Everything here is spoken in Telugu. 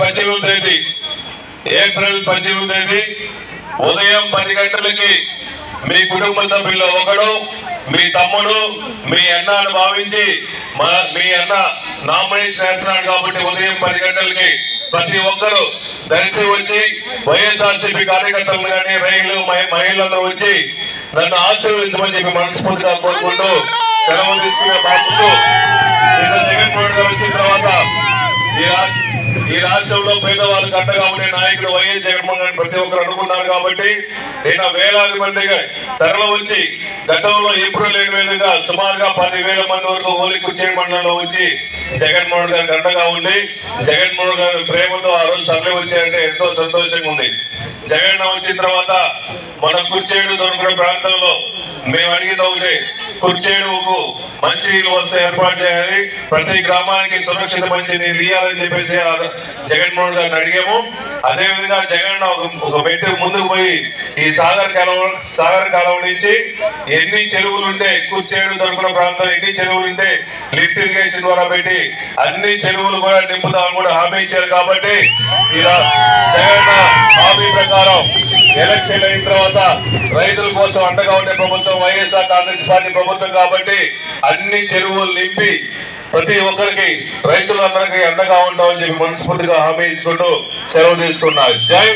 పద్దెనిమిది తేదీ. ఏప్రిల్ పద్దెనిమిది తేదీ. ఉదయం పది గంటలకి మీ కుటుంబ సభ్యుల్లో ఒకడు మీ తమ్ముడు మీ అన్న అని భావించి మీ అన్న నామినేషన్ వేస్తున్నాడు కాబట్టి ఉదయం పది గంటలకి ప్రతి ఒక్కరూ దర్శి వచ్చి వైఎస్ఆర్సీపీ కార్యకర్తలు కానీ రైలు మహిళలందరూ వచ్చి నన్ను ఆశీర్వదించమని చెప్పి మనస్ఫూర్తిగా కోరుకుంటూ సెలవు తీసుకునే బాబుతూ జగన్మోహన్ గారు వచ్చిన తర్వాత ఈ రాష్ట్రంలో పేదవాళ్ళకి అండగా ఉండే నాయకుడు వైఎస్ జగన్మోహన్ రెడ్డి ప్రతి ఒక్కరు అనుకున్నారు కాబట్టి నిన్న వేలాది మందిగా తరలి వచ్చి గతంలో ఎప్పుడు లేని విధంగా సుమారుగా పదివేల మంది వరకు హోలీ కుర్చీ మండలంలో వచ్చి జగన్మోహన్ గారికి అండగా ఉండి జగన్మోహన్ గారి ప్రేమతో ఆ రోజు తరలి వచ్చారంటే ఎంతో సంతోషంగా ఉంది. వచ్చిన తర్వాత మన కుర్చేడు దొరకని ప్రాంతంలో మేము అడిగిన ఒకటి కుర్చేడుకు మంచి నీళ్ళు వస్తే ఏర్పాటు చేయాలి ప్రతి గ్రామానికి సురక్షిత మంచి నీళ్ళు ఇవ్వాలని చెప్పేసి జగన్మోహన్ గారిని అడిగాము. అదే విధంగా జగన్ ఒక ఒక మెట్టు ముందుకు పోయి ఈ సాగర్ కాలం సాగర్ కాలం నుంచి ఎన్ని చెరువులు ఉంటే కుర్చేడు దొరకడ ప్రాంతం ఎన్ని చెరువులు ఉంటే లిఫ్ట్ ఇరిగేషన్ ద్వారా పెట్టి అన్ని చెరువులు కూడా నింపుతామని కూడా హామీ ఇచ్చారు కాబట్టి ఇలా జగన్ ఎలక్షన్లు అయిన తర్వాత రైతుల కోసం అండగా ఉండే ప్రభుత్వం వైఎస్ఆర్ కాంగ్రెస్ పార్టీ ప్రభుత్వం కాబట్టి అన్ని చెరువులు నింపి ప్రతి ఒక్కరికి రైతులందరికీ అండగా ఉంటామని చెప్పి మనస్ఫూర్తిగా హామీ ఇచ్చుకుంటూ సెలవు తీసుకున్నారు. జై